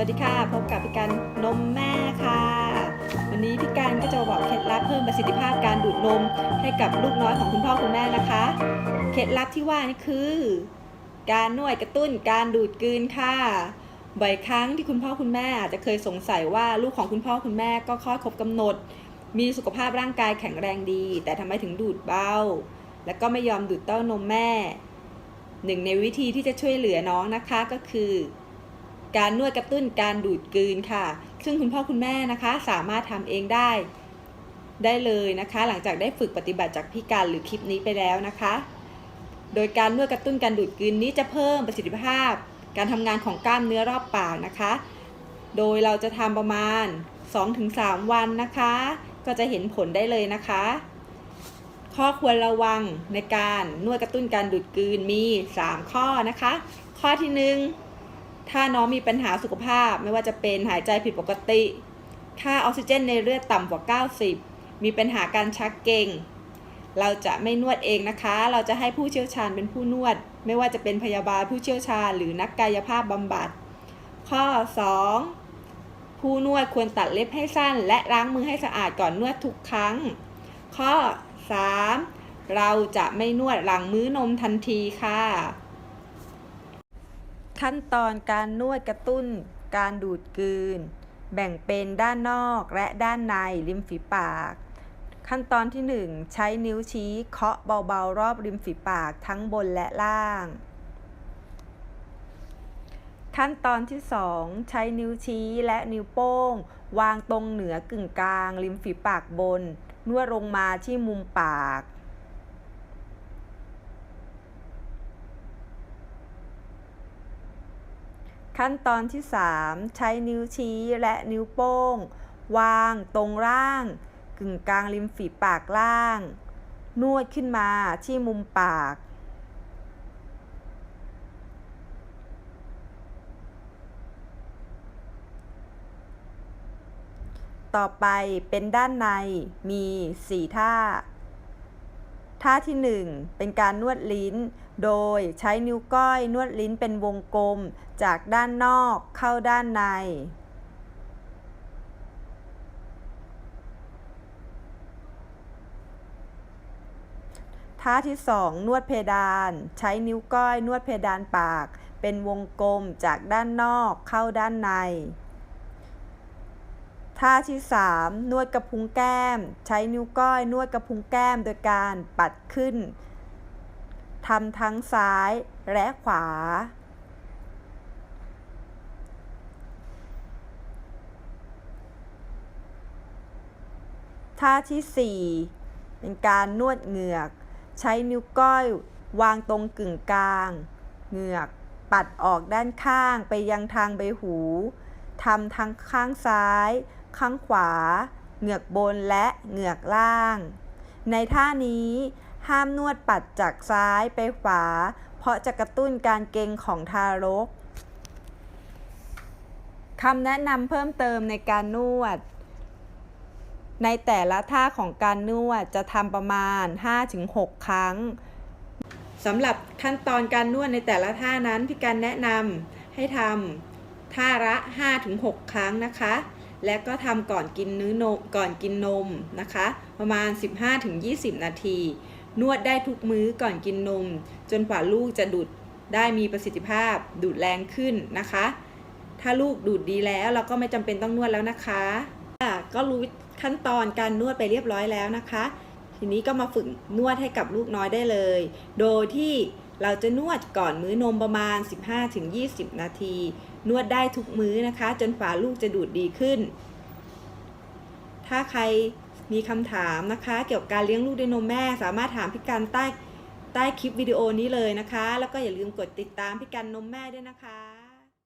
วัสดีค่ะ พบกับพี่กันนมแม่ค่ะ วันนี้พี่กันก็จะมาบอกเคล็ดลับเพิ่มประสิทธิภาพการดูดนมให้กับลูกน้อยของคุณพ่อคุณแม่นะคะ เคล็ดลับที่ว่านี่คือ การนวดกระตุ้นการดูดกลืนค่ะบ่อยครั้งที่คุณพ่อคุณแม่อาจจะเคยสงสัยว่าลูกของคุณพ่อคุณแม่ก็คลอดครบกำหนด มีสุขภาพร่างกายแข็งแรงดี แต่ทำไมถึงดูดเบาแล้วก็ไม่ยอมดูดเต้านมแม่หนึ่งในวิธีที่จะช่วยเหลือน้องนะคะก็คือ การนวดกระตุ้นการดูดกลืนค่ะ ซึ่งคุณพ่อคุณแม่นะคะสามารถทำเองได้ ได้เลยนะคะ หลังจากได้ฝึกปฏิบัติจากพี่การหรือคลิปนี้ไปแล้วนะคะ โดยการนวดกระตุ้นการดูดกลืนนี้จะเพิ่มประสิทธิภาพ การทำงานของกล้ามเนื้อรอบปากนะคะ โดยเราจะทำประมาณ 2-3 วันนะคะ ก็จะเห็นผลได้เลยนะคะ ข้อควรระวังในการนวดกระตุ้นการดูดกลืนมี 3 ข้อนะคะ ข้อที่ 1 ถ้าน้องมีปัญหาสุขภาพไม่ว่าจะเป็นหายใจผิดปกติ ค่าออกซิเจนในเลือดต่ำกว่า 90 มีปัญหาการชักเกร็งเราจะไม่นวดเองนะคะ เราจะให้ผู้เชี่ยวชาญเป็นผู้นวด ไม่ว่าจะเป็นพยาบาลผู้เชี่ยวชาญ หรือนักกายภาพบำบัด ข้อ 2 ผู้นวดควรตัดเล็บให้สั้น และล้างมือให้สะอาดก่อนนวดทุกครั้ง ข้อ 3. เราจะไม่นวดหลังมื้อนมทันทีค่ะ ขั้นตอนการนวดกระตุ้น การดูดกลืน แบ่งเป็นด้านนอกและด้านในริมฝีปาก ขั้นตอนที่ 1 ใช้นิ้วชี้เคาะเบาๆ รอบริมฝีปากทั้งบนและล่าง ขั้นตอนที่ 2 ใช้นิ้วชี้และนิ้วโป้ง วางตรงเหนือกึ่งกลาง ริมฝีปากบน นวดลงมาที่มุมปาก ขั้นตอนที่ 3 ใช้นิ้วชี้และนิ้วโป้ง วางตรงล่าง กึ่งกลางริมฝีปากล่าง นวดขึ้นมาที่มุมปาก ต่อไปเป็นด้านในมี 4 ท่า ท่าที่ 1 เป็นการนวดลิ้น โดยใช้นิ้วก้อยนวดลิ้นเป็นวงกลมจากด้านนอกเข้าด้านใน ท่าที่ 2 นวดเพดาน ใช้นิ้วก้อยนวดเพดานปาก เป็นวงกลมจากด้านนอกเข้าด้านใน ท่าที่ 3 นวดกระพุ้งแก้ม ใช้นิ้วก้อยนวดกระพุ้งแก้มโดยการปัดขึ้นทำทั้งซ้ายและขวา ท่าที่ 4 เป็นการนวดเหงือก ใช้นิ้วก้อยวางตรงกึ่งกลาง เหงือกปัดออกด้านข้างไปยังทางใบหูทำทั้งข้างซ้าย ข้างขวา เหงือกบนและเหงือกล่าง ในท่านี้ห้ามนวดปัดจากซ้ายไปขวา เพราะจะกระตุ้นการเกร็งของทารกคำแนะนำเพิ่มเติมในการนวด ในแต่ละท่าของการนวดจะทำประมาณ 5-6 ครั้งสำหรับขั้นตอนการนวดในแต่ละท่านั้นพี่การแนะนำให้ทำท่าละ 5-6 ครั้งนะคะ และก็ทำก่อนกินนื้อนมก่อนกินนมนะคะ ประมาณ 15-20 นาที นวดได้ทุกมื้อก่อนกินนม จนกว่าลูกจะดูดได้มีประสิทธิภาพดูดแรงขึ้นนะคะ ถ้าลูกดูดดีแล้วเราก็ไม่จำเป็นต้องนวดแล้วนะคะก็รู้ขั้นตอนการนวดไปเรียบร้อยแล้วนะคะ ทีนี้ก็มาฝึกนวดให้กับลูกน้อยได้เลย โดยที่ เราจะนวดก่อนมื้อนมประมาณ 15-20 นาที นวดได้ทุกมื้อนะคะ จนฝาลูกจะดูดดีขึ้น ถ้าใครมีคำถามนะคะ เกี่ยวกับการเลี้ยงลูกด้วยนมแม่ สามารถถามพี่กันใต้ใต้คลิปวิดีโอนี้เลยนะคะ แล้วก็อย่าลืมกดติดตามพี่กันนมแม่ด้วยนะคะ